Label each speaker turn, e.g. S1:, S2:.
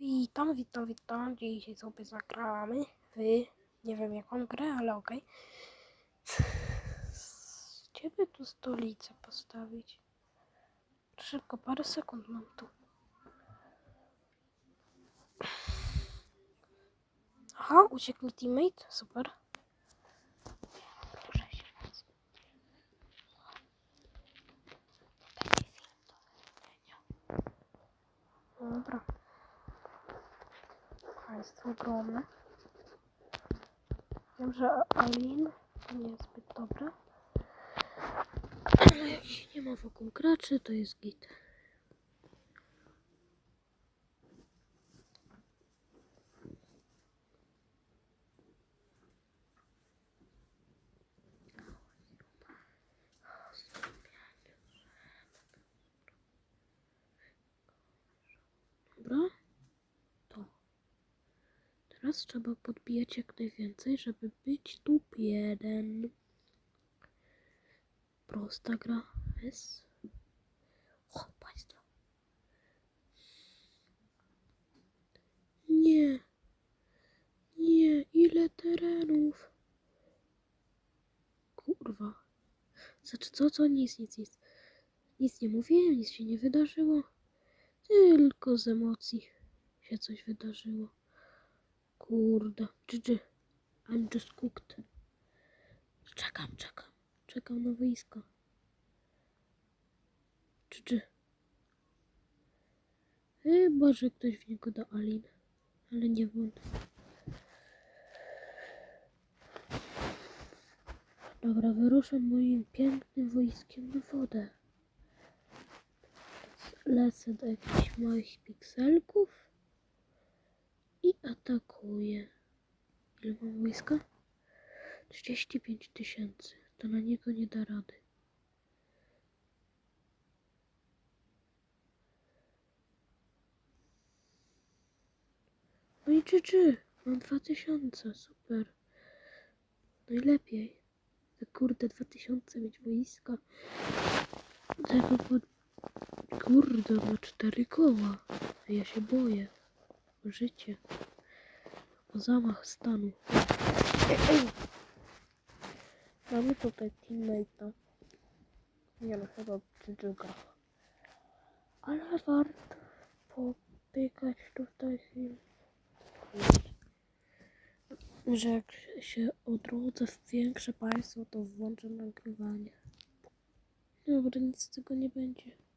S1: Witam, witam, witam. Dzisiaj sobie zagramy w nie wiem jaką grę, ale okej. Gdzie by tu stolicę postawić? Szybko, parę sekund mam tu. Aha, uciekł teammate, super. Proszę się bardzo. Dobra. Państwo ogromne. Wiem, że Alin to nie jest zbyt dobre. Ale się nie ma wokół graczy, to jest git. Dobra. To. Teraz trzeba podbijać jak najwięcej, żeby być tu jeden. Prosta gra. Jest. O, państwo. Nie. Nie, ile terenów. Kurwa. Znaczy co, co? Nic, nic, nic. Nic nie mówiłem, nic się nie wydarzyło. Tylko z emocji się coś wydarzyło. Kurde. GG. I'm just cooked. Czekam, czekam. Czekam na wojsko. GG. Chyba, że ktoś w niego da Alin. Ale nie wolno. Dobra, wyruszam moim pięknym wojskiem na wodę. Lecę do jakichś małych pikselków i atakuję. Ile mam wojska? 35 tysięcy. To na niego nie da rady. No i GG. Mam 2000. Super. Najlepiej. Za kurde 2000 mieć wojska. Tego pod... Kurde, ma cztery koła. Ja się boję. Życie. O zamach stanu. Mamy tutaj teammate'a. Nie no, chyba Dżdżuga. Ale warto popykać tutaj film. Że jak się odrodzę w większe państwo, to włączę nagrywanie. Dobra, nic z tego nie będzie.